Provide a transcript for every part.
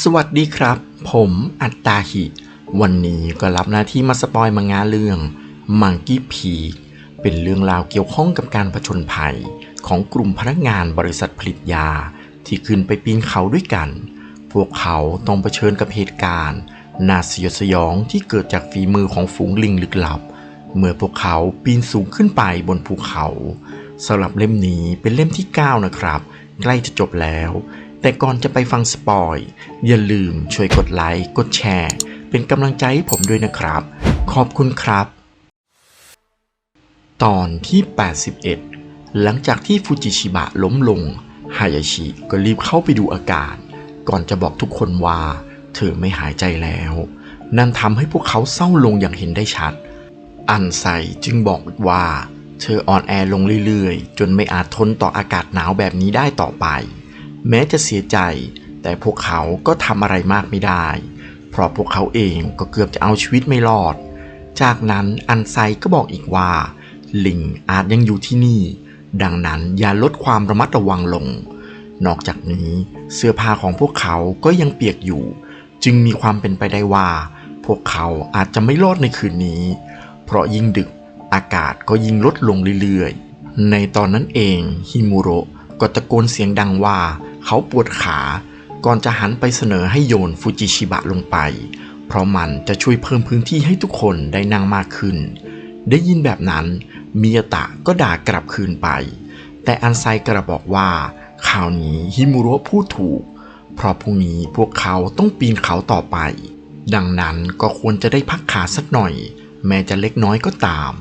สวัสดีครับ ผมอัตตาหิ วันนี้ก็รับหน้าที่มาสปอยมังงะเรื่องมังกี้พีเป็นเรื่องราวเกี่ยวข้องกับการผจญภัย ของกลุ่มพนักงานบริษัทผลิตยาที่ขึ้นไปปีนเขาด้วยกัน พวกเขาต้องเผชิญกับเหตุการณ์น่าสยดสยองที่เกิดจากฝีมือของฝูงลิงลึกลับ เมื่อพวกเขาปีนสูงขึ้นไปบนภูเขาสำหรับเล่มนี้เป็นเล่มที่ 9 นะครับ ใกล้จะจบแล้ว แต่ก่อนจะไปฟังสปอย อย่าลืมช่วยกดไลค์ กดแชร์ เป็นกำลังใจให้ผมด้วยนะครับ ขอบคุณครับ ตอนที่ 81 หลังจากที่ฟูจิชิบะล้มลง ฮายาชิก็รีบเข้าไปดูอาการ ก่อนจะบอกทุกคนว่า เธอไม่หายใจแล้ว นั่นทำให้พวกเขาเศร้าลงอย่างเห็นได้ชัด อันไซจึงบอกอีกว่า เธออ่อนแอลงเรื่อยๆ จนไม่อาจทนต่ออากาศหนาวแบบนี้ได้ต่อไป แม้จะเสียใจ แต่พวกเขาก็ทำอะไรมากไม่ได้ เพราะพวกเขาเองก็เกือบจะเอาชีวิตไม่รอด จากนั้นอันไซก็บอกอีกว่า ลิงอาจยังอยู่ที่นี่ ดังนั้นอย่าลดความระมัดระวังลง นอกจากนี้เสื้อผ้าของพวกเขาก็ยังเปียกอยู่ จึงมีความเป็นไปได้ว่า พวกเขาอาจจะไม่รอดในคืนนี้ เพราะยิ่งดึกอากาศก็ยิ่งลดลงเรื่อยๆ ในตอนนั้นเองฮิมูโระก็ตะโกนเสียงดังว่า เขาปวดขาก่อนจะหันไปเสนอให้โยนฟูจิชิบะลงไป เพราะมันจะช่วยเพิ่มพื้นที่ให้ทุกคนได้นั่งมากขึ้น ได้ยินแบบนั้นมิยาตะก็ด่ากลับคืนไป แต่อันไซกระบอกว่าข่าวนี้ฮิมูโระพูดถูก เพราะพรุ่งนี้พวกเขาต้องปีนเขาต่อไป ดังนั้นก็ควรจะได้พักขาสักหน่อย แม้จะเล็กน้อยก็ตาม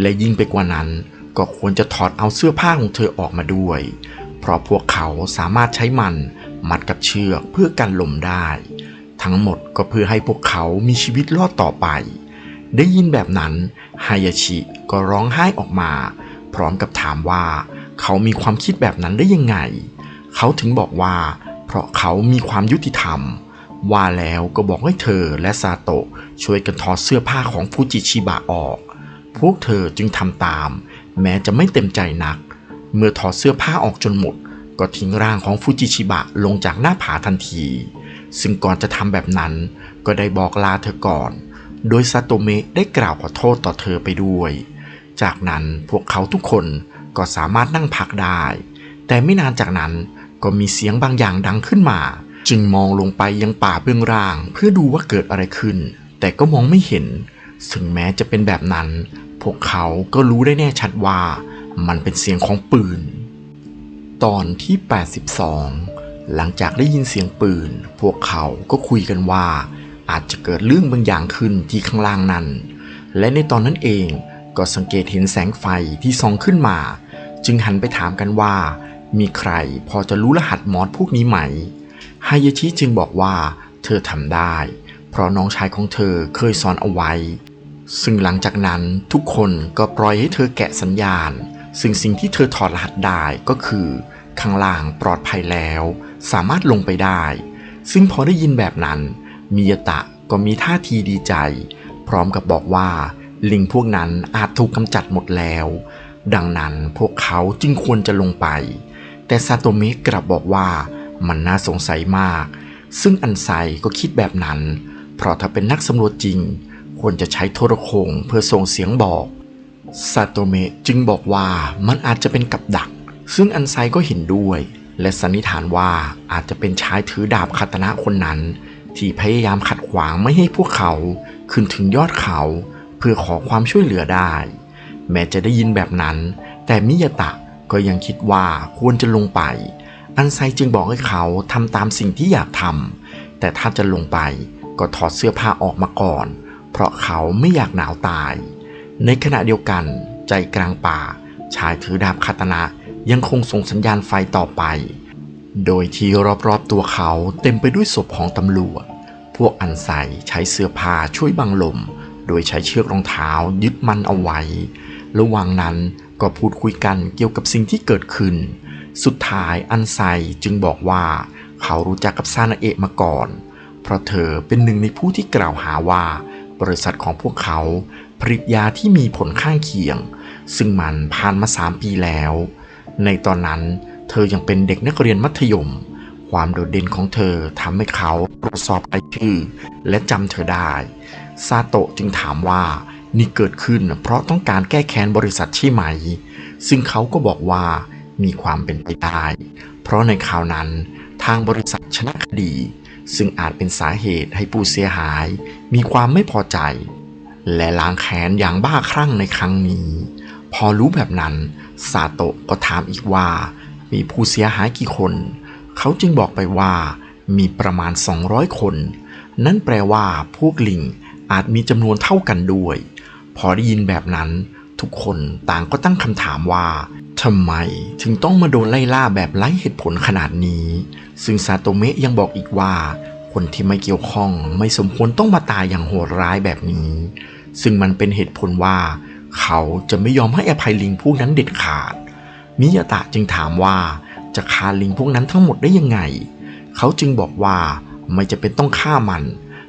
และยิ่งไปกว่านั้นก็ควรจะถอดเอาเสื้อผ้าของเธอออกมาด้วย เพราะพวกเขาสามารถใช้มันมัดกับเชือกเพื่อกันลมได้ ทั้งหมดก็เพื่อให้พวกเขามีชีวิตรอดต่อไป ได้ยินแบบนั้นฮายาชิก็ร้องไห้ออกมา พร้อมกับถามว่าเขามีความคิดแบบนั้นได้ยังไง เขาถึงบอกว่า เพราะเขามีความยุติธรรม ว่าแล้วก็บอกให้เธอและซาโตะช่วยกันถอดเสื้อผ้าของฟูจิชิบะออก พวกเธอจึงทำตาม แม้จะไม่เต็มใจนัก เมื่อถอดเสื้อผ้าออกจนหมด ก็ทิ้งร่างของฟูจิชิบะลงจากหน้าผาทันที ซึ่งก่อนจะทำแบบนั้นก็ได้บอกลาเธอก่อน โดยซาโตเมะได้กล่าวขอโทษต่อเธอไปด้วย จากนั้นพวกเขาทุกคนก็สามารถนั่งพักได้ แต่ไม่นานจากนั้นก็มีเสียงบางอย่างดังขึ้นมา จึงมองลงไปยังป่าเบื้องล่าง เพื่อดูว่าเกิดอะไรขึ้น แต่ก็มองไม่เห็น ถึงแม้จะเป็นแบบนั้น พวกเขาก็รู้ได้แน่ชัดว่า มันเป็นเสียงของปืน ตอนที่ 82 หลังจากได้ยินเสียงปืน พวกเขาก็คุยกันว่า อาจจะเกิดเรื่องบางอย่างขึ้นที่ข้างล่างนั้น และในตอนนั้นเองก็สังเกตเห็นแสงไฟที่ส่องขึ้นมา จึงหันไปถามกันว่า มีใครพอจะรู้รหัสมอสพวกนี้ไหมฮายาชิจึงบอกว่าเธอทำได้ เพราะน้องชายของเธอเคยสอนเอาไว้ ซึ่งหลังจากนั้นทุกคนก็ปล่อยให้เธอแกะสัญญาณ ซึ่งสิ่งที่เธอถอดรหัสได้ก็คือ ข้างล่างปลอดภัยแล้ว สามารถลงไปได้ ซึ่งพอได้ยินแบบนั้น มิยตะก็มีท่าทีดีใจ พร้อมกับบอกว่า ลิงพวกนั้นอาจถูกกำจัดหมดแล้ว ดังนั้นพวกเขาจึงควรจะลงไป แต่ซาโตเมะกลับบอกว่ามันน่าสงสัยมาก ซึ่งอันไซก็คิดแบบนั้น เพราะถ้าเป็นนักสำรวจจริง ควรจะใช้โทรโขงเพื่อส่งเสียงบอก ซาโตเมะจึงบอกว่ามันอาจจะเป็นกับดัก ซึ่งอันไซก็เห็นด้วย และสันนิษฐานว่าอาจจะเป็นชายถือดาบคาตนะคนนั้น ที่พยายามขัดขวางไม่ให้พวกเขาขึ้นถึงยอดเขา เพื่อขอความช่วยเหลือได้ แม้จะได้ยินแบบนั้น แต่มิยาตะก็ยังคิดว่าควรจะลงไป อันไซจึงบอกให้เขาทำตามสิ่งที่อยากทำแต่ถ้าจะลงไปก็ถอดเสื้อผ้าออกมาก่อน เพราะเขาไม่อยากหนาวตาย ในขณะเดียวกัน ใจกลางป่า ชายถือดาบคาตนะยังคงส่งสัญญาณไฟต่อไป โดยที่รอบๆตัวเขาเต็มไปด้วยศพของตำรวจ พวกอันไซใช้เสื้อผ้าช่วยบังลม โดยใช้เชือกรองเท้ายึดมันเอาไว้ ระหว่างนั้นก็พูดคุยกันเกี่ยวกับสิ่งที่เกิดขึ้น สุดท้ายอันไซจึงบอกว่า เขารู้จักกับซานาเอะมาก่อน เพราะเธอเป็นหนึ่งในผู้ที่กล่าวหาว่า บริษัทของพวกเขา ผลิตยาที่มีผลข้างเคียง ซึ่งมันผ่านมาสามปีแล้ว ในตอนนั้นเธอยังเป็นเด็กนักเรียนมัธยม ความโดดเด่นของเธอทำให้เขาตรวจสอบรายชื่อ และจำเธอได้ซาโตะจึงถามว่านี่เกิดขึ้นเพราะต้องการแก้แค้นบริษัทใช่ไหม ซึ่งเขาก็บอกว่ามีความเป็นไปได้ เพราะในคราวนั้นทางบริษัทชนะคดี ซึ่งอาจเป็นสาเหตุให้ผู้เสียหาย มีความไม่พอใจ และล้างแค้นอย่างบ้าคลั่งในครั้งนี้ พอรู้แบบนั้นซาโตะก็ถามอีกว่า มีผู้เสียหายกี่คน เขาจึงบอกไปว่ามีประมาณ 200 คน นั่นแปลว่าพวกลิงอาจมีจำนวนเท่ากันด้วย พอได้ยินแบบนั้น ทุกคนต่างก็ตั้งคำถามว่าทำไมถึงต้องมาโดนไล่ล่าแบบไร้เหตุผลขนาดนี้ ซึ่งซาโตเมะยังบอกอีกว่า คนที่ไม่เกี่ยวข้องไม่สมควรต้องมาตายอย่างโหดร้ายแบบนี้ ซึ่งมันเป็นเหตุผลว่า เขาจะไม่ยอมให้อภัยลิงพวกนั้นเด็ดขาด มิยาตะจึงถามว่าจะฆ่าลิงพวกนั้นทั้งหมดได้ยังไง เขาจึงบอกว่าไม่จะเป็นต้องฆ่ามัน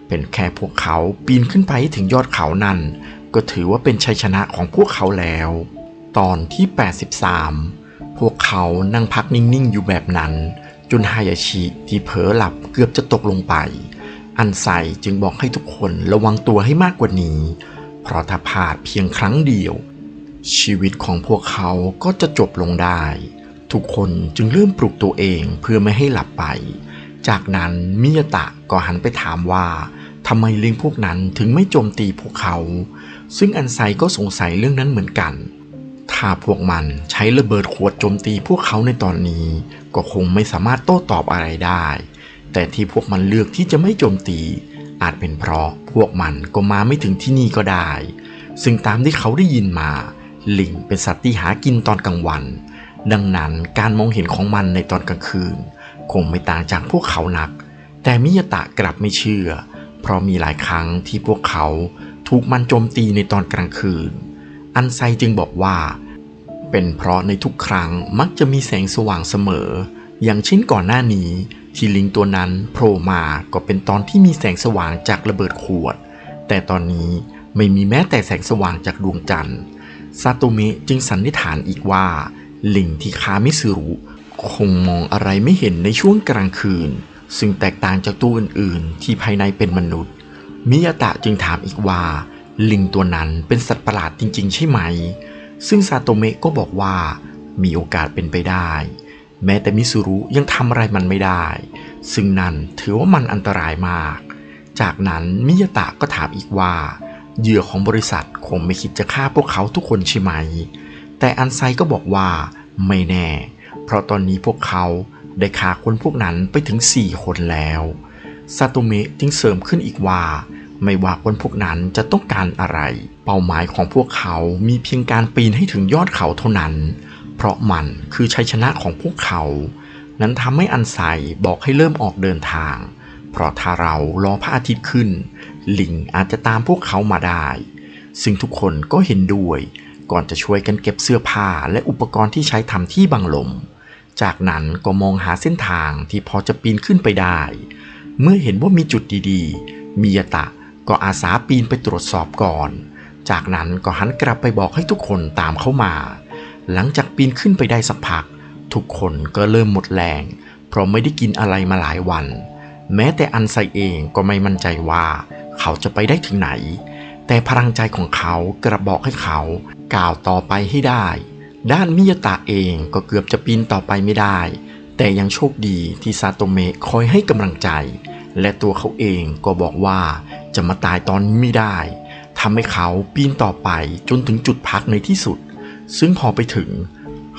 เป็นแค่พวกเขาปีนขึ้นไปถึงยอดเขานั่นก็ถือว่าเป็นชัยชนะของพวกเขาแล้ว ตอนที่ 83 พวกเขานั่งพักนิ่งๆอยู่แบบนั้น จนฮายาชิที่เผลอหลับเกือบจะตกลงไป อันไซจึงบอกให้ทุกคนระวังตัวให้มากกว่านี้ เพราะถ้าพลาดเพียงครั้งเดียว ชีวิตของพวกเขาก็จะจบลงได้ ทุกคนจึงเริ่มปลุกตัวเองเพื่อไม่ให้หลับไป จากนั้นมิยตะก็หันไปถามว่าทำไมลิงพวกนั้นถึงไม่โจมตีพวกเขา ซึ่งอันไซก็สงสัยเรื่องนั้นเหมือนกัน ถ้าพวกมันใช้ระเบิดขวดโจมตีพวกเขาในตอนนี้ ก็คงไม่สามารถโต้ตอบอะไรได้ แต่ที่พวกมันเลือกที่จะไม่โจมตี อาจเป็นเพราะพวกมันก็มาไม่ถึงที่นี่ก็ได้ ซึ่งตามที่เขาได้ยินมา ลิงเป็นสัตว์ที่หากินตอนกลางวัน ดังนั้นการมองเห็นของมันในตอนกลางคืน คงไม่ต่างจากพวกเขานัก แต่มิยาตะกลับไม่เชื่อ เพราะมีหลายครั้งที่พวกเขาถูกมันโจมตีในตอนกลางคืน อันไซจึงบอกว่า เป็นเพราะในทุกครั้งมักจะมีแสงสว่างเสมอ อย่างเช่นก่อนหน้านี้ ที่ลิงตัวนั้นโผล่มาก็เป็นตอนที่มีแสงสว่างจากระเบิดขวด แต่ตอนนี้ไม่มีแม้แต่แสงสว่างจากดวงจันทร์ซาโตเมะจึงสันนิษฐานอีกว่า ลิงที่คามิสึรุคงมองอะไรไม่เห็นในช่วงกลางคืน ซึ่งแตกต่างจากตัวอื่นๆ ที่ภายในเป็นมนุษย์ มิยาตะจึงถามอีกว่า ลิงตัวนั้นเป็นสัตว์ประหลาดจริง ๆ ใช่ไหม ซึ่งซาโตเมะก็บอกว่ามีโอกาสเป็นไปได้ แม้แต่มิสุรุยังทำอะไรมันไม่ได้ ซึ่งนั่นถือว่ามันอันตรายมาก จากนั้นมิยาตะก็ถามอีกว่า เหยื่อของบริษัทคงไม่คิดจะฆ่าพวกเขาทุกคนใช่ไหม แต่อันไซก็บอกว่าไม่แน่ เพราะตอนนี้พวกเขาได้ฆ่าคนพวกนั้นไปถึง 4 คนแล้วซาโตเมะจึงเสริมขึ้นอีกว่า ไม่ว่าคนพวกนั้นจะต้องการอะไร เป้าหมายของพวกเขามีเพียงการปีนให้ถึงยอดเขาเท่านั้น เพราะมันคือชัยชนะของพวกเขา นั้นทำให้อันไซบอกให้เริ่มออกเดินทาง เพราะถ้าเรารอพระอาทิตย์ขึ้น ลิงอาจจะตามพวกเขามาได้ ซึ่งทุกคนก็เห็นด้วย ก่อนจะช่วยกันเก็บเสื้อผ้าและอุปกรณ์ที่ใช้ทำที่บังลม จากนั้นก็มองหาเส้นทางที่พอจะปีนขึ้นไปได้ เมื่อเห็นว่ามีจุดดีๆมิยาตะ ก็อาสาปีนไปตรวจสอบก่อน จากนั้นก็หันกลับไปบอกให้ทุกคนตามเข้ามา หลังจากปีนขึ้นไปได้สักพัก ทุกคนก็เริ่มหมดแรง เพราะไม่ได้กินอะไรมาหลายวัน แม้แต่อันไซเองก็ไม่มั่นใจว่า เขาจะไปได้ถึงไหน แต่พลังใจของเขากระบอกให้เขาก้าวต่อไปให้ได้ ด้านมิยาตะเองก็เกือบจะปีนต่อไปไม่ได้ แต่ยังโชคดีที่ซาโตเมะคอยให้กำลังใจ และตัวเขาเองก็บอกว่า จะมาตายตอนนี้ไม่ได้ทำให้เขาปีนต่อไปจนถึงจุดพักในที่สุด ซึ่งพอไปถึง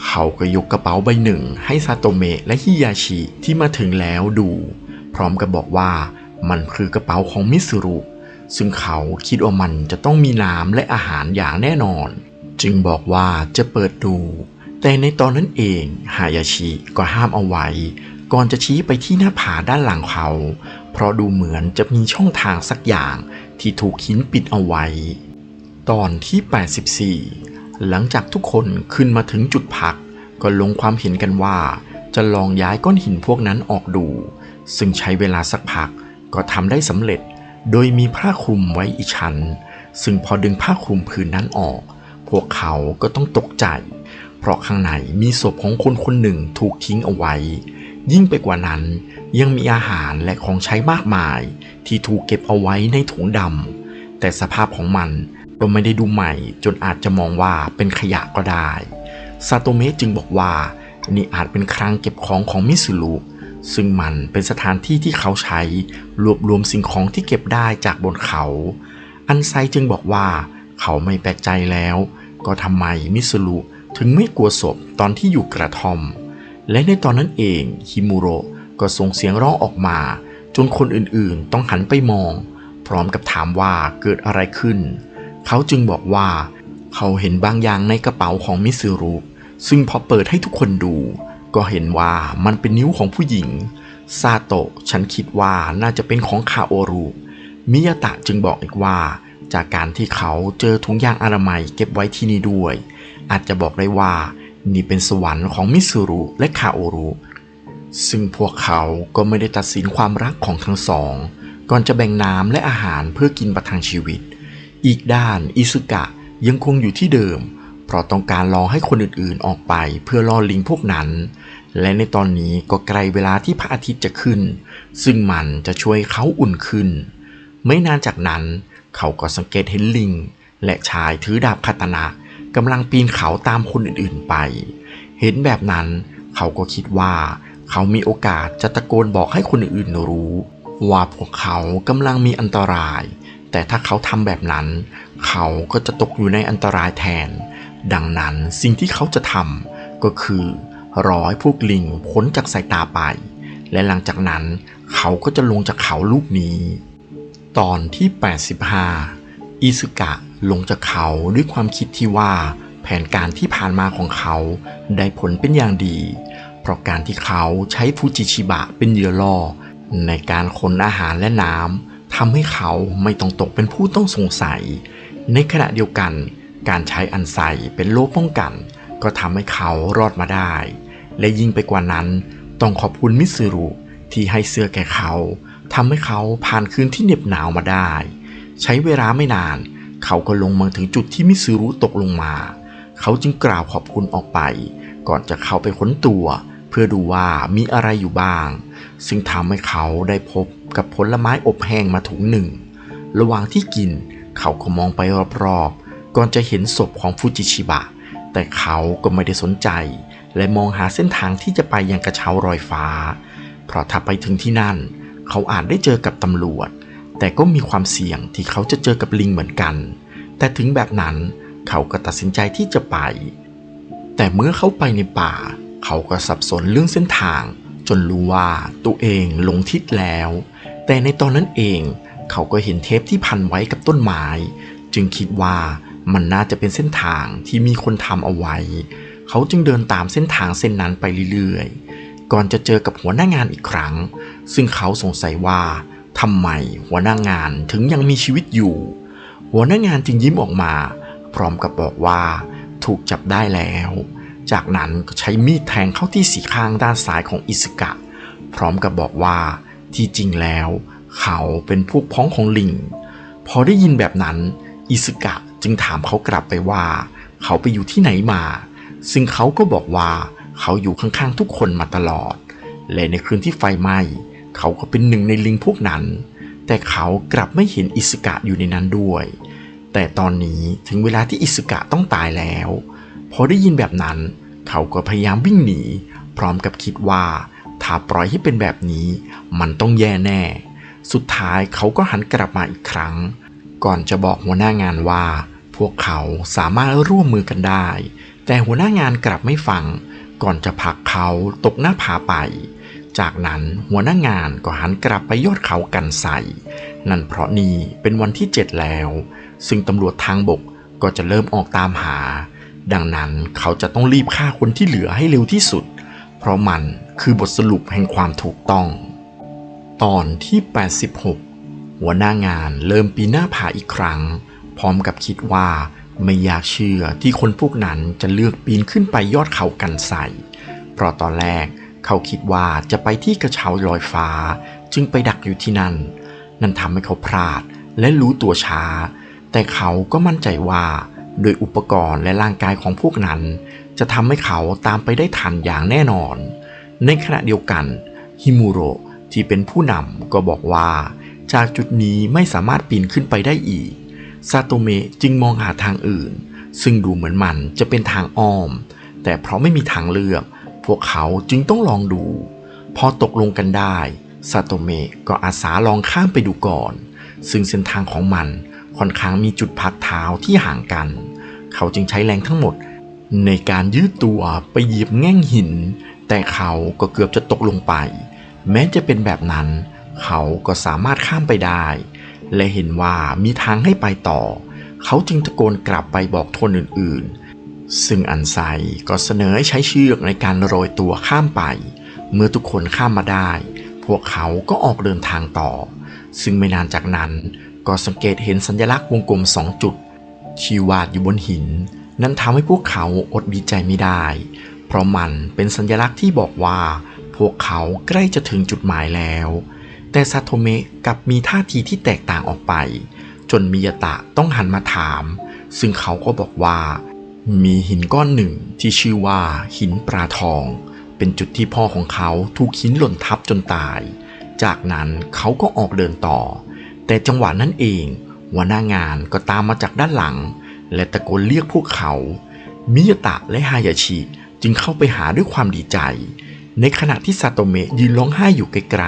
เขาก็ยกกระเป๋าใบหนึ่งให้ซาโตเมะและฮิยาชิที่มาถึงแล้วดู พร้อมกับบอกว่ามันคือกระเป๋าของมิสุรุซึ่งเขาคิดว่ามันจะต้องมีน้ำและอาหารอย่างแน่นอน จึงบอกว่าจะเปิดดู แต่ในตอนนั้นเอง ฮายาชิก็ห้ามเอาไว้ ก่อนจะชี้ไปที่หน้าผาด้านหลังเขา เพราะดูเหมือนจะมีช่องทางสักอย่างที่ถูกหินปิดเอาไว้ ตอนที่ 84 หลังจากทุกคนขึ้นมาถึงจุดพัก ก็ลงความเห็นกันว่า จะลองย้ายก้อนหินพวกนั้นออกดู ซึ่งใช้เวลาสักพักก็ทำได้สำเร็จ โดยมีผ้าคลุมไว้อีกชั้น ซึ่งพอดึงผ้าคลุมผืนนั้นออก พวกเขาก็ต้องตกใจ เพราะข้างในมีศพของคนคนหนึ่งถูกทิ้งเอาไว้ ยิ่งไปกว่านั้นยังมีอาหารและของใช้มากมาย ที่ถูกเก็บเอาไว้ในถุงดำแต่สภาพของมันก็ไม่ได้ดูใหม่จนอาจจะมองว่าเป็นขยะก็ได้ซาโตเมะจึงบอกว่านี่อาจเป็นคลังเก็บของของมิสุรุซึ่งมันเป็นสถานที่ที่เขาใช้รวบรวมสิ่งของที่เก็บได้จากบนเขา อันไซจึงบอกว่าเขาไม่แปลกใจแล้ว ก็ทำไมมิสุรุถึงไม่กลัวศพตอนที่อยู่กระท่อม และในตอนนั้นเองฮิมูโรก็ส่งเสียงร้องออกมา จนคนอื่นๆต้องหันไปมอง พร้อมกับถามว่าเกิดอะไรขึ้น เขาจึงบอกว่า เขาเห็นบางอย่างในกระเป๋าของมิสุรุซึ่งพอเปิดให้ทุกคนดู ก็เห็นว่ามันเป็นนิ้วของผู้หญิงซาโตะฉันคิดว่าน่าจะเป็นของคาโอรุมิยาตะจึงบอกอีกว่า จากการที่เขาเจอถุงยางอนามัยเก็บไว้ที่นี่ด้วย อาจจะบอกได้ว่า นี่เป็นสวรรค์ของมิสุรุและคาโอรุ ซึ่งพวกเขาก็ไม่ได้ตัดสินความรักของทั้งสอง ก่อนจะแบ่งน้ำและอาหารเพื่อกินประทังชีวิต อีกด้านอิสุกะยังคงอยู่ที่เดิม เพราะต้องการรอให้คนอื่นๆออกไปเพื่อล่อลิงพวกนั้น และในตอนนี้ก็ใกล้เวลาที่พระอาทิตย์จะขึ้น ซึ่งมันจะช่วยเขาอุ่นขึ้น ไม่นานจากนั้น เขาก็สังเกตเห็นลิง และชายถือดาบคาตนะ กำลังปีนเขาตามคนอื่นๆไป เห็นแบบนั้นเขาก็คิดว่า เขามีโอกาสจะตะโกนบอกให้คนอื่นๆรู้ ว่าพวกเขากำลังมีอันตราย แต่ถ้าเขาทำแบบนั้น เขาก็จะตกอยู่ในอันตรายแทน ดังนั้นสิ่งที่เขาจะทำก็คือรอให้พวกลิงพ้นจากสายตาไป และหลังจากนั้นเขาก็จะลงจากเขาลูกนี้ ตอนที่ 85 อิสุกะ ลงจากเขาด้วยความคิดที่ว่าแผนการที่ผ่านมาของเขาได้ผลเป็นอย่างดี เพราะการที่เขาใช้ฟูจิชิบะเป็นเหยื่อล่อ ในการขนอาหารและน้ำทำให้เขาไม่ต้องตกเป็นผู้ต้องสงสัย ในขณะเดียวกัน การใช้อันไซเป็นโล่ป้องกัน ก็ทำให้เขารอดมาได้ และยิ่งไปกว่านั้น ต้องขอบคุณมิสึรุที่ให้เสื้อแก่เขาทำให้เขาผ่านคืนที่เหน็บหนาวมาได้ ใช้เวลาไม่นาน เขาก็ลงมาถึงจุดที่มิสึรุตกลงมา เขาจึงกล่าวขอบคุณออกไป ก่อนจะเข้าไปค้นตัว เพื่อดูว่ามีอะไรอยู่บ้าง ซึ่งทำให้เขาได้พบกับผลไม้อบแห้งมาถุงหนึ่ง ระหว่างที่กิน เขาก็มองไปรอบๆ ก่อนจะเห็นศพของฟูจิชิบะ แต่เขาก็ไม่ได้สนใจ และมองหาเส้นทางที่จะไปยังกระเช้ารอยฟ้า เพราะถ้าไปถึงที่นั่น เขาอาจได้เจอกับตำรวจ แต่ก็มีความเสี่ยงที่เขาจะเจอกับลิงเหมือนกัน แต่ถึงแบบนั้นเขาก็ตัดสินใจที่จะไป แต่เมื่อเขาไปในป่า เขาก็สับสนเรื่องเส้นทาง จนรู้ว่าตัวเองหลงทิศแล้ว แต่ในตอนนั้นเองเขาก็เห็นเทปที่พันไว้กับต้นไม้ จึงคิดว่ามันน่าจะเป็นเส้นทางที่มีคนทำเอาไว้ เขาจึงเดินตามเส้นทางเส้นนั้นไปเรื่อยๆ ก่อนจะเจอกับหัวหน้างานอีกครั้ง ซึ่งเขาสงสัยว่า ทำไมหัวหน้างานถึงยังมีชีวิตอยู่ หัวหน้างานจึงยิ้มออกมา พร้อมกับบอกว่า ถูกจับได้แล้ว จากนั้นก็ใช้มีดแทงเข้าที่สีข้างด้านซ้ายของอิสกะ พร้อมกับบอกว่าที่จริงแล้ว เขาเป็นพวกพ้องของลิง พอได้ยินแบบนั้น อิสกะจึงถามเขากลับไปว่า เขาไปอยู่ที่ไหนมา ซึ่งเขาก็บอกว่าเขาอยู่ข้างๆทุกคนมาตลอด และในคืนที่ไฟไหม้ เขาก็เป็นหนึ่งในลิงพวกนั้น แต่เขากลับไม่เห็นอิสกะอยู่ในนั้นด้วย แต่ตอนนี้ถึงเวลาที่อิสกะต้องตายแล้ว พอได้ยินแบบนั้น เขาก็พยายามวิ่งหนี พร้อมกับคิดว่าถ้าปล่อยให้เป็นแบบนี้ มันต้องแย่แน่ สุดท้ายเขาก็หันกลับมาอีกครั้ง ก่อนจะบอกหัวหน้างานว่า พวกเขาสามารถร่วมมือกันได้ แต่หัวหน้างานกลับไม่ฟัง ก่อนจะผลักเขาตกหน้าผาไป จากนั้นหัวหน้างานก็หันกลับไปยอดเขากันใส่ นั่นเพราะนี่เป็นวันที่ 7 แล้ว ซึ่งตำรวจทางบกก็จะเริ่มออกตามหา ดังนั้นเขาจะต้องรีบฆ่าคนที่เหลือให้เร็วที่สุด เพราะมันคือบทสรุปแห่งความถูกต้อง ตอนที่ 86 หัวหน้างานเริ่มปีนหน้าผาอีกครั้ง พร้อมกับคิดว่าไม่อยากเชื่อที่คนพวกนั้นจะเลือกปีนขึ้นไปยอดเขากันใส่ เพราะตอนแรก เขาคิดว่าจะไปที่กระเช้าลอยฟ้า จึงไปดักอยู่ที่นั่น นั่นทำให้เขาพลาดและรู้ตัวช้า แต่เขาก็มั่นใจว่าโดยอุปกรณ์และร่างกายของพวกนั้น จะทำให้เขาตามไปได้ทันอย่างแน่นอน ในขณะเดียวกันฮิมูโรที่เป็นผู้นำก็บอกว่า จากจุดนี้ไม่สามารถปีนขึ้นไปได้อีกซาโตเมะจึงมองหาทางอื่น ซึ่งดูเหมือนมันจะเป็นทางอ้อม แต่เพราะไม่มีทางเลือก พวกเขาจึงต้องลองดู พอตกลงกันได้ซาโตเมะก็อาสาลองข้ามไปดูก่อน ซึ่งเส้นทางของมันค่อนข้างมีจุดพักเท้าที่ห่างกัน เขาจึงใช้แรงทั้งหมด ในการยืดตัวไปเหยียบแง่งหิน แต่เขาก็เกือบจะตกลงไป แม้จะเป็นแบบนั้น เขาก็สามารถข้ามไปได้ และเห็นว่ามีทางให้ไปต่อ เขาจึงตะโกนกลับไปบอกทนอื่นๆ ซึ่งอันไซก็เสนอให้ใช้เชือกในการโรยตัวข้ามไป เมื่อทุกคนข้ามมาได้ พวกเขาก็ออกเดินทางต่อ ซึ่งไม่นานจากนั้นก็สังเกตเห็นสัญลักษณ์วงกลมสองจุดที่วาดอยู่บนหิน นั้นทำให้พวกเขาอดดีใจไม่ได้ เพราะมันเป็นสัญลักษณ์ที่บอกว่า พวกเขาใกล้จะถึงจุดหมายแล้ว แต่ซาโทเมะกลับมีท่าทีที่แตกต่างออกไป จนมิยตะต้องหันมาถาม ซึ่งเขาก็บอกว่า มีหินก้อนหนึ่งที่ชื่อว่าหินปลาทอง เป็นจุดที่พ่อของเขาถูกหินหล่นทับจนตาย จากนั้นเขาก็ออกเดินต่อ แต่จังหวะนั้นเองหัวหน้างานก็ตามมาจากด้านหลัง และตะโกนเรียกพวกเขา มิยาตะและฮายาชิจึงเข้าไปหาด้วยความดีใจ ในขณะที่ซาโตเมะยืนร้องไห้อยู่ไกล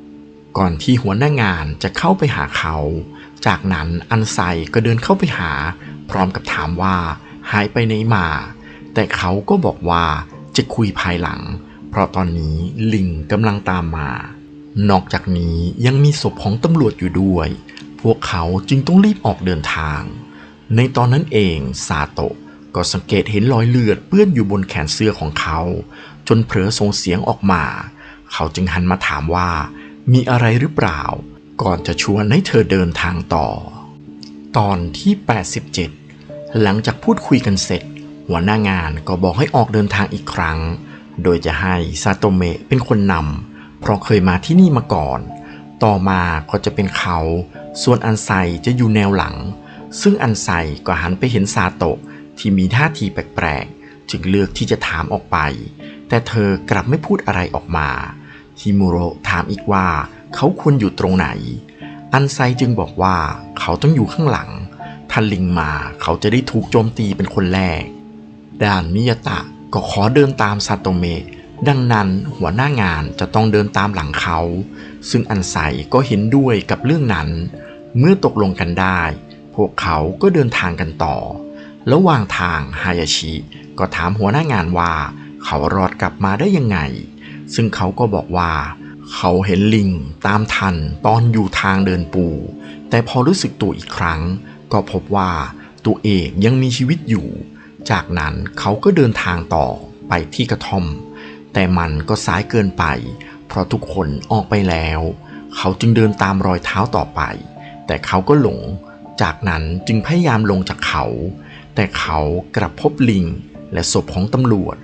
ๆ ก่อนที่หัวหน้างานจะเข้าไปหาเขา จากนั้นอันไซก็เดินเข้าไปหา พร้อมกับถามว่า หายไปไหนมา แต่เขาก็บอกว่าจะคุยภายหลัง เพราะตอนนี้ลิงกำลังตามมา นอกจากนี้ยังมีศพของตำรวจอยู่ด้วย พวกเขาจึงต้องรีบออกเดินทาง ในตอนนั้นเองซาโตะก็สังเกตเห็นรอยเลือดเปื้อนอยู่บนแขนเสื้อของเขา จนเผลอส่งเสียงออกมา เขาจึงหันมาถามว่า มีอะไรหรือเปล่า ก่อนจะชวนให้เธอเดินทางต่อ ตอนที่ 87 หลังจากพูดคุยกันเสร็จ หัวหน้างานก็บอกให้ออกเดินทางอีกครั้ง โดยจะให้ซาโตเมะเป็นคนนำเพราะเคยมาที่นี่มาก่อน ต่อมาก็จะเป็นเขา ส่วนอันไซจะอยู่แนวหลัง ซึ่งอันไซก็หันไปเห็นซาโตะที่มีท่าทีแปลกๆ จึงเลือกที่จะถามออกไป แต่เธอกลับไม่พูดอะไรออกมาฮิมูโระถามอีกว่าเขาควรอยู่ตรงไหน อันไซจึงบอกว่าเขาต้องอยู่ข้างหลัง ถ้าลิงมาเขาจะได้ถูกโจมตีเป็นคนแรกด้านมิยตะก็ขอเดินตามซาโตเมะดังนั้นหัวหน้างานจะต้องเดินตามหลังเขา ซึ่งอันไซก็เห็นด้วยกับเรื่องนั้น เมื่อตกลงกันได้ พวกเขาก็เดินทางกันต่อ ระหว่างทางฮายาชิก็ถามหัวหน้างานว่า เขารอดกลับมาได้ยังไง ซึ่งเขาก็บอกว่า เขาเห็นลิงตามทันตอนอยู่ทางเดินปู แต่พอรู้สึกตัวอีกครั้ง ก็พบว่าตัวเองยังมีชีวิตอยู่ จากนั้นเขาก็เดินทางต่อไปที่กระท่อม แต่มันก็สายเกินไป เพราะทุกคนออกไปแล้ว เขาจึงเดินตามรอยเท้าต่อไป แต่เขาก็หลง จากนั้นจึงพยายามลงจากเขา แต่เขากลับพบลิงและศพของตำรวจ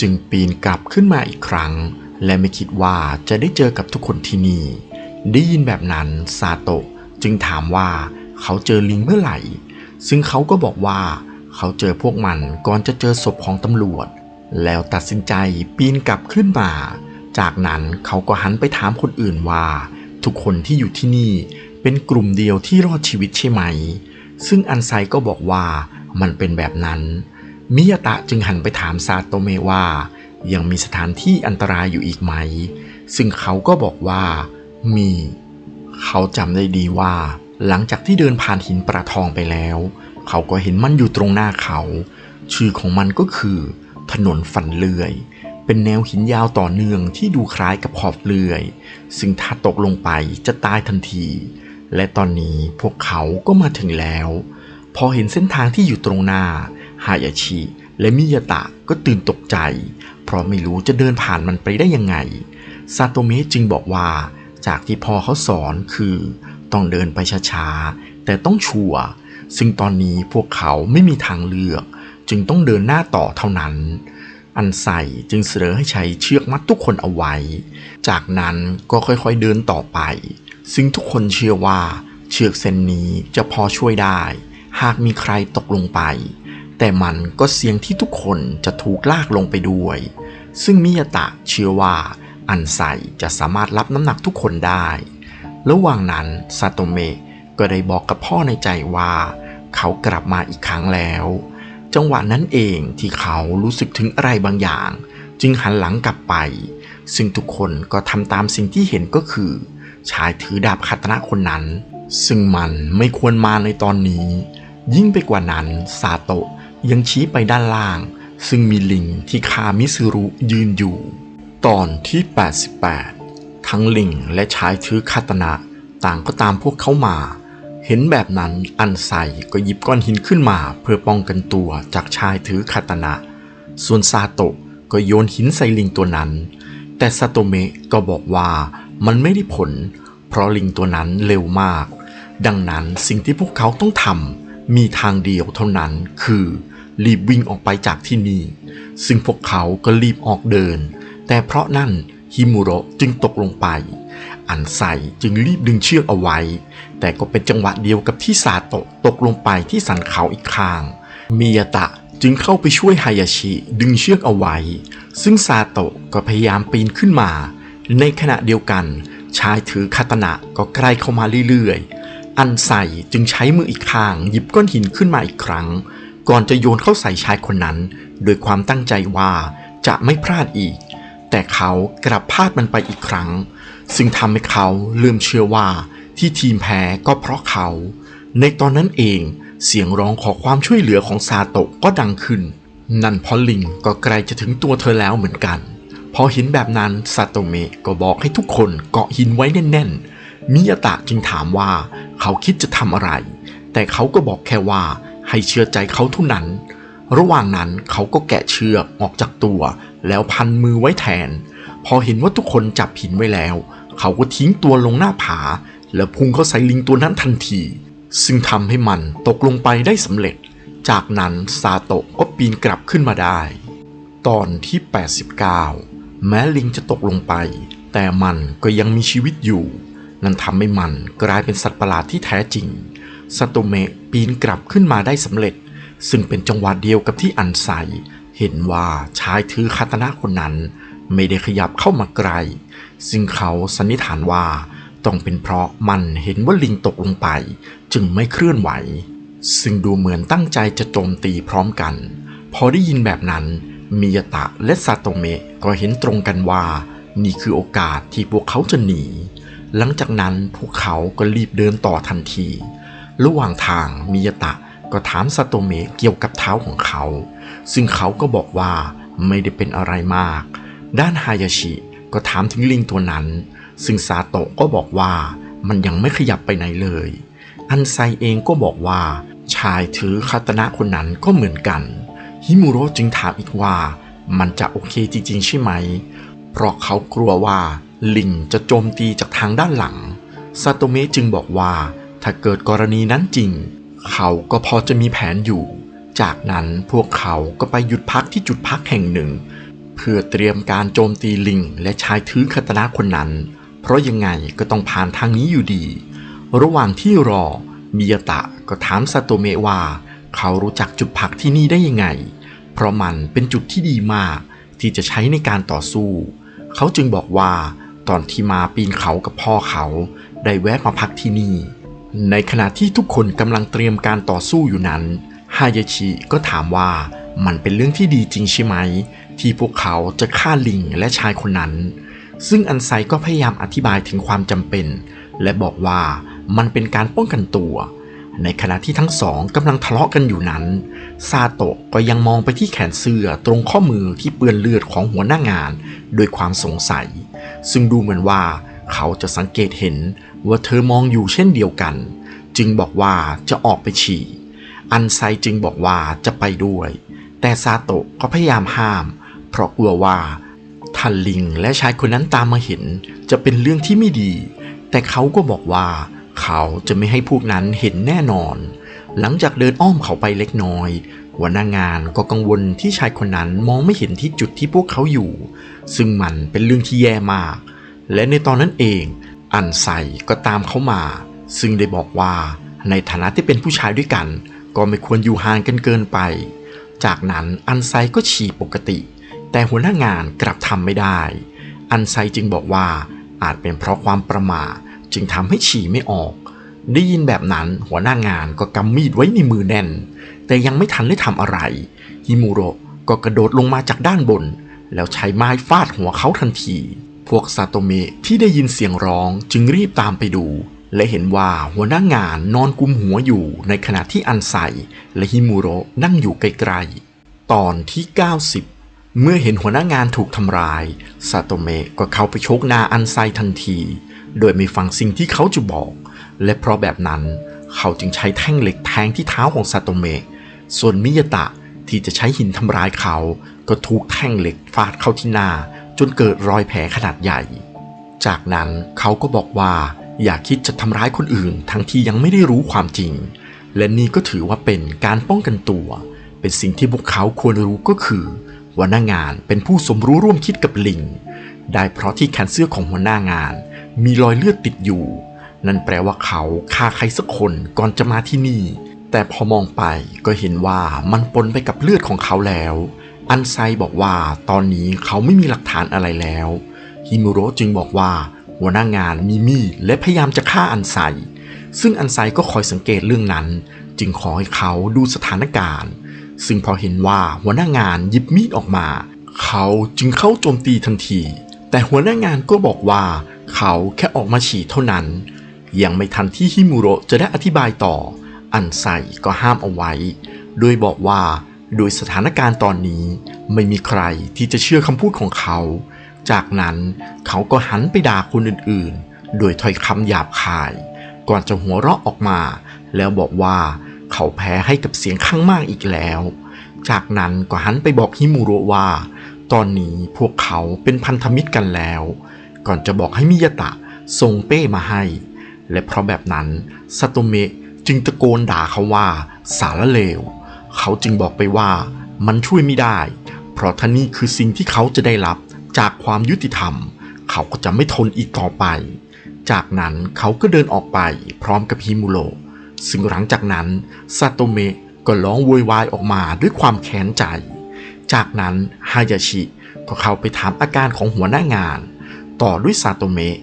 จึงปีนกลับขึ้นมาอีกครั้ง และไม่คิดว่าจะได้เจอกับทุกคนที่นี่ ได้ยินแบบนั้นซาโตะจึงถามว่า เขาเจอลิงเมื่อไหร่ ซึ่งเขาก็บอกว่าเขาเจอพวกมันก่อนจะเจอศพของตำรวจ แล้วตัดสินใจปีนกลับขึ้นมา จากนั้นเขาก็หันไปถามคนอื่นว่า ทุกคนที่อยู่ที่นี่เป็นกลุ่มเดียวที่รอดชีวิตใช่ไหม ซึ่งอันไซก็บอกว่ามันเป็นแบบนั้น มิยาตะจึงหันไปถามซาโตเมว่า ยังมีสถานที่อันตรายอยู่อีกไหม ซึ่งเขาก็บอกว่ามี เขาจำได้ดีว่า หลังจากที่เดินผ่านหินปลาทองไปแล้ว เขาก็เห็นมันอยู่ตรงหน้าเขา ชื่อของมันก็คือ ถนนฝันเลื่อย เป็นแนวหินยาวต่อเนื่องที่ดูคล้ายกับขอบเลื่อย ซึ่งถ้าตกลงไปจะตายทันที และตอนนี้พวกเขาก็มาถึงแล้ว พอเห็นเส้นทางที่อยู่ตรงหน้าฮายาชิและมิยาตะก็ตื่นตกใจ เพราะไม่รู้จะเดินผ่านมันไปได้ยังไงซาโตเมะจึงบอกว่า จากที่พ่อเขาสอนคือ ต้องเดินไปช้าๆ แต่ต้องชัวร์ซึ่งตอนนี้พวกเขาไม่มีทางเลือก จึงต้องเดินหน้าต่อเท่านั้น อันใส่จึงเสนอให้ใช้เชือกมัดทุกคนเอาไว้ จากนั้นก็ค่อยๆเดินต่อไป ซึ่งทุกคนเชื่อว่า เชือกเส้นนี้จะพอช่วยได้ หากมีใครตกลงไป แต่มันก็เสี่ยงที่ทุกคนจะถูกลากลงไปด้วย ซึ่งมิยาตะเชื่อว่าอันไซจะสามารถรับน้ำหนักทุกคนได้ ระหว่างนั้นซาโตเมะก็ได้บอกกับพ่อในใจว่า เขากลับมาอีกครั้งแล้ว จังหวะนั้นเองที่เขารู้สึกถึงอะไรบางอย่าง จึงหันหลังกลับไป ซึ่งทุกคนก็ทำตามสิ่งที่เห็นก็คือ ชายถือดาบคาตนะคนนั้น ซึ่งมันไม่ควรมาในตอนนี้ ยิ่งไปกว่านั้นซาโตะยังชี้ไปด้านล่าง ซึ่งมีลิงที่คามิซึรุยืนอยู่ ตอนที่ 88 ทั้งลิงและชายถือคาตนะต่างก็ตามพวกเขามา เห็นแบบนั้นอันไซก็หยิบก้อนหินขึ้นมา เพื่อป้องกันตัวจากชายถือคาตนะ ส่วนซาโตะก็โยนหินใส่ลิงตัวนั้น แต่ซาโตเมะก็บอกว่ามันไม่ได้ผล เพราะลิงตัวนั้นเร็วมาก ดังนั้นสิ่งที่พวกเขาต้องทำมีทางเดียวเท่านั้นคือ รีบวิ่งออกไปจากที่นี่ ซึ่งพวกเขาก็รีบออกเดิน แต่เพราะนั่น ฮิมุโระจึงตกลงไป อันไซจึงรีบดึงเชือกเอาไว้ แต่ก็เป็นจังหวะเดียวกับที่ซาโตะตกลงไปที่สันเขาอีกข้างมิยาตะจึงเข้าไปช่วยฮายาชิดึงเชือกเอาไว้ ซึ่งซาโตะก็พยายามปีนขึ้นมา ในขณะเดียวกัน ชายถือคาตนะก็ใกล้เข้ามาเรื่อยๆ อันไซจึงใช้มืออีกข้าง หยิบก้อนหินขึ้นมาอีกครั้ง ก่อนจะโยนเข้าใส่ชายคนนั้น โดยความตั้งใจว่าจะไม่พลาดอีก แต่เขากลับพลาดมันไปอีกครั้ง ซึ่งทำให้เขาลืมเชื่อว่าที่ทีมแพ้ก็เพราะเขา ในตอนนั้นเองเสียงร้องขอความช่วยเหลือของซาโตะก็ดังขึ้น นั่นเพราะลิงก็ใกล้จะถึงตัวเธอแล้วเหมือนกัน พอเห็นแบบนั้นซาโตเมะก็บอกให้ทุกคนเกาะหินไว้แน่นๆ มิยาตะจึงถามว่าเขาคิดจะทำอะไร แต่เขาก็บอกแค่ว่าให้เชื่อใจเขาเท่านั้น ระหว่างนั้นเขาก็แกะเชือกออกจากตัว แล้วพันมือไว้แทน พอเห็นว่าทุกคนจับหินไว้แล้ว เขาก็ทิ้งตัวลงหน้าผา แล้วพุ่งเข้าใส่ลิงตัวนั้นทันที ซึ่งทำให้มันตกลงไปได้สำเร็จ จากนั้นซาโตะก็ปีนกลับขึ้นมาได้ ตอนที่ 89 แม้ลิงจะตกลงไป แต่มันก็ยังมีชีวิตอยู่ นั่นทำให้มันกลายเป็นสัตว์ประหลาดที่แท้จริงซาโตเมะปีนกลับขึ้นมาได้สำเร็จ ซึ่งเป็นจังหวะเดียวกับที่อันไซ เห็นว่าชายถือคาตนะคนนั้นไม่ได้ขยับเข้ามาไกล ซึ่งเขาสันนิษฐานว่าต้องเป็นเพราะมันเห็นว่าลิงตกลงไป จึงไม่เคลื่อนไหว ซึ่งดูเหมือนตั้งใจจะโจมตีพร้อมกัน พอได้ยินแบบนั้น มิยตะและซาโตเมะก็เห็นตรงกันว่า นี่คือโอกาสที่พวกเขาจะหนี หลังจากนั้นพวกเขาก็รีบเดินต่อทันที ระหว่างทางมิยตะก็ถามซาโตเมะเกี่ยวกับเท้าของเขา ซึ่งเขาก็บอกว่าไม่ได้เป็นอะไรมาก ด้านฮายาชิก็ถามถึงลิงตัวนั้น ซึ่งซาโตะก็บอกว่ามันยังไม่ขยับไปไหนเลย อันไซเองก็บอกว่า ชายถือคาตนะคนนั้นก็เหมือนกัน ฮิมุโระจึงถามอีกว่า มันจะโอเคจริงๆใช่ไหม เพราะเขากลัวว่า ลิงจะโจมตีจากทางด้านหลัง ซาโตเมะจึงบอกว่า ถ้าเกิดกรณีนั้นจริง เขาก็พอจะมีแผนอยู่ จากนั้นพวกเขาก็ไปหยุดพักที่จุดพักแห่งหนึ่ง เพื่อเตรียมการโจมตีลิงและชายถือคาตนะคนนั้น เพราะยังไงก็ต้องผ่านทางนี้อยู่ดี ระหว่างที่รอมิยตะก็ถามซาโตเมะว่า เขารู้จักจุดพักที่นี่ได้ยังไง เพราะมันเป็นจุดที่ดีมากที่จะใช้ในการต่อสู้ เขาจึงบอกว่า ตอนที่มาปีนเขากับพ่อเขา ได้แวะมาพักที่นี่ ในขณะที่ทุกคนกำลังเตรียมการต่อสู้อยู่นั้น ฮายาชิก็ถามว่ามันเป็นเรื่องที่ดีจริงใช่ไหม ที่พวกเขาจะฆ่าลิงและชายคนนั้น ซึ่งอันไซก็พยายามอธิบายถึงความจำเป็น และบอกว่ามันเป็นการป้องกันตัว ในขณะที่ทั้งสองกำลังทะเลาะกันอยู่นั้น ซาโตะก็ยังมองไปที่แขนเสื้อตรงข้อมือที่เปื้อนเลือดของหัวหน้างานโดยความสงสัย ซึ่งดูเหมือนว่าเขาจะสังเกตเห็นว่าเธอมองอยู่เช่นเดียวกัน จึงบอกว่าจะออกไปฉี่ อันไซจึงบอกว่าจะไปด้วย แต่ซาโตะก็พยายามห้าม เพราะกลัวว่าถ้าลิงและชายคนนั้นตามมาเห็นจะเป็นเรื่องที่ไม่ดี แต่เขาก็บอกว่าเขาจะไม่ให้พวกนั้นเห็นแน่นอน หลังจากเดินอ้อมเขาไปเล็กน้อยหัวหน้างานก็กังวลที่ชายคนนั้นมองไม่เห็นที่จุดที่พวกเขาอยู่ ซึ่งมันเป็นเรื่องที่แย่มาก และในตอนนั้นเอง อันไซก็ตามเขามา ซึ่งได้บอกว่าในฐานะที่เป็นผู้ชายด้วยกัน ก็ไม่ควรอยู่ห่างกันเกินไป จากนั้นอันไซก็ฉี่ปกติ แต่หัวหน้างานกลับทำไม่ได้ อันไซจึงบอกว่าอาจเป็นเพราะความประมาทจึงทำให้ฉี่ไม่ออก ได้ยินแบบนั้นหัวหน้างานก็กำมีดไว้ในมือแน่น แต่ยังไม่ทันได้ทำอะไร ฮิมูโรก็กระโดดลงมาจากด้านบน แล้วใช้ไม้ฟาดหัวเขาทันที พวกซาโตเมะที่ได้ยินเสียงร้องจึงรีบตามไปดู และเห็นว่าหัวหน้างานนอนกุมหัวอยู่ในขณะที่อันไซและฮิมูโระนั่งอยู่ไกลๆ ตอนที่ 90 เมื่อเห็นหัวหน้างานถูกทำร้ายซาโตเมะก็เข้าไปชกหน้าอันไซทันที โดยไม่ฟังสิ่งที่เขาจะบอก และเพราะแบบนั้นเขาจึงใช้แท่งเหล็กแทงที่เท้าของซาโตเมะส่วนมิยตะที่จะใช้หินทำร้ายเขา ก็ถูกแท่งเหล็กฟาดเข้าที่หน้าจนเกิดรอยแผลขนาดใหญ่ จากนั้นเขาก็บอกว่า อย่าคิดจะทำร้ายคนอื่น ทั้งที่ยังไม่ได้รู้ความจริง และนี่ก็ถือว่าเป็นการป้องกันตัว เป็นสิ่งที่พวกเขาควรรู้ก็คือหัวหน้างานเป็นผู้สมรู้ร่วมคิดกับลิง ได้เพราะที่แขนเสื้อของหัวหน้างาน มีรอยเลือดติดอยู่ นั่นแปลว่าเขาฆ่าใครสักคนก่อนจะมาที่นี่ แต่พอมองไปก็เห็นว่ามันปนไปกับเลือดของเขาแล้ว อันไซบอกว่าตอนนี้เขาไม่มีหลักฐานอะไรแล้วฮิมุโรจึงบอกว่า หัวหน้างานมีมีดและพยายามจะฆ่าอันไซ ซึ่งอันไซก็คอยสังเกตเรื่องนั้น จึงขอให้เขาดูสถานการณ์ ซึ่งพอเห็นว่าหัวหน้างานหยิบมีดออกมา เขาจึงเข้าโจมตีทันที แต่หัวหน้างานก็บอกว่า เขาแค่ออกมาฉี่เท่านั้น ยังไม่ทันที่ฮิมุโรจะได้อธิบายต่อ อันไซก็ห้ามเอาไว้ โดยบอกว่าโดยสถานการณ์ตอนนี้ไม่มีใครที่จะเชื่อคำพูดของเขา จากนั้นเขาก็หันไปด่าคนอื่นๆ โดยถ้อยคำหยาบคาย ก่อนจะหัวเราะออกมา แล้วบอกว่าเขาแพ้ให้กับเสียงข้างมากอีกแล้ว จากนั้นก็หันไปบอกฮิมูโรว่า ตอนนี้พวกเขาเป็นพันธมิตรกันแล้ว ก่อนจะบอกให้มิยาตะส่งเป้มาให้ และเพราะแบบนั้นซาโตเมะจึงตะโกนด่าเขาว่าสารเลว เขาจึงบอกไปว่ามันช่วยไม่ได้ เพราะท่านี่คือสิ่งที่เขาจะได้รับ จากความยุติธรรม เขาก็จะไม่ทนอีกต่อไป จากนั้นเขาก็เดินออกไปพร้อมกับฮิมุโรซึ่งหลังจากนั้นซาโตเมะก็ร้องโวยวายออกมาด้วยความแค้นใจ จากนั้นฮายาชิก็เข้าไปถามอาการของหัวหน้างาน ต่อด้วยซาโตเมะ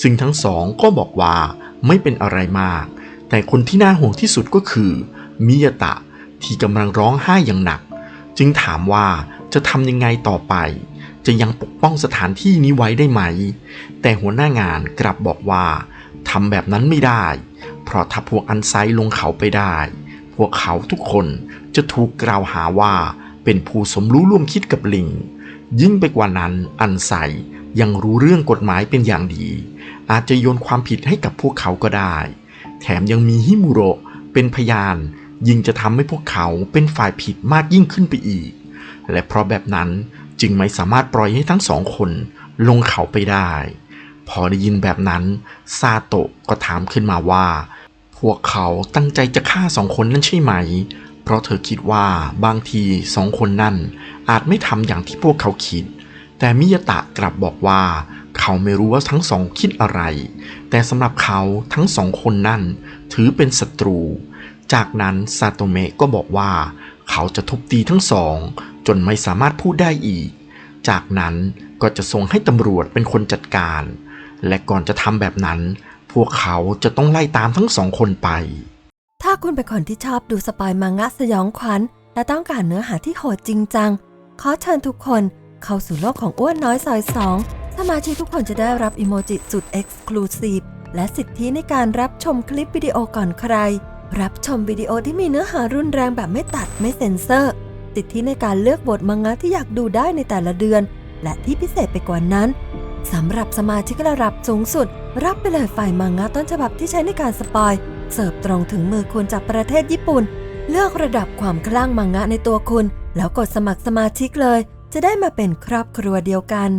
ซึ่งทั้งสองก็บอกว่าไม่เป็นอะไรมาก แต่คนที่น่าห่วงที่สุดก็คือมิยาตะที่กำลังร้องไห้อย่างหนัก จึงถามว่าจะทำยังไงต่อไป จะยังปกป้องสถานที่นี้ไว้ได้ไหม แต่หัวหน้างานกลับบอกว่าทำแบบนั้นไม่ได้ เพราะถ้าพวกอันไซลงเขาไปได้ พวกเขาทุกคนจะถูกกล่าวหาว่าเป็นผู้สมรู้ร่วมคิดกับลิง ยิ่งไปกว่านั้นอันไซยังรู้เรื่องกฎหมายเป็นอย่างดี อาจจะโยนความผิดให้กับพวกเขาก็ได้ แถมยังมีฮิมุโรเป็นพยาน ยิ่งจะทำให้พวกเขาเป็นฝ่ายผิดมากยิ่งขึ้นไปอีก และเพราะแบบนั้น จึงไม่สามารถปล่อยให้ทั้งสองคนลงเขาไปได้ พอได้ยินแบบนั้นซาโตะก็ถามขึ้นมาว่า พวกเขาตั้งใจจะฆ่าสองคนนั่นใช่ไหม เพราะเธอคิดว่าบางทีสองคนนั่นอาจไม่ทำอย่างที่พวกเขาคิด แต่มิยาตะกลับบอกว่า เขาไม่รู้ว่าทั้งสองคิดอะไร แต่สำหรับเขาทั้งสองคนนั่นถือเป็นศัตรู จากนั้นซาโตเมะก็บอกว่าเขาจะทุบตีทั้งสอง นไม่สามารถพูดได้อีก จากนั้นก็จะส่งให้ตำรวจเป็นคนจัดการ และก่อนจะทำแบบนั้น พวกเขาจะต้องไล่ตามทั้งสองคนไป ถ้าคุณเป็นคนที่ชอบดูสปอยมังงะสยองขวัญ และต้องการเนื้อหาที่โหดจริงจัง ขอเชิญทุกคนเข้าสู่โลกของอ้วนน้อยซอยสองสมาชิกทุกคนจะได้รับอิโมจิสุด Exclusive และสิทธิในการรับชมคลิปวิดีโอก่อนใคร รับชมวิดีโอที่มีเนื้อหารุนแรงแบบไม่ตัดไม่เซ็นเซอร์ สิทธิในการเลือกบทมังงะที่อยากดูได้ในแต่ละเดือน และที่พิเศษไปกว่านั้นสำหรับสมาชิกระดับสูงสุด รับไปเลยฝ่ายมังงะต้นฉบับที่ใช้ในการสปอย เสิร์ฟตรงถึงมือคุณจากประเทศญี่ปุ่น เลือกระดับความคลั่งมังงะในตัวคุณ แล้วกดสมัครสมาชิกเลย จะได้มาเป็นครอบครัวเดียวกัน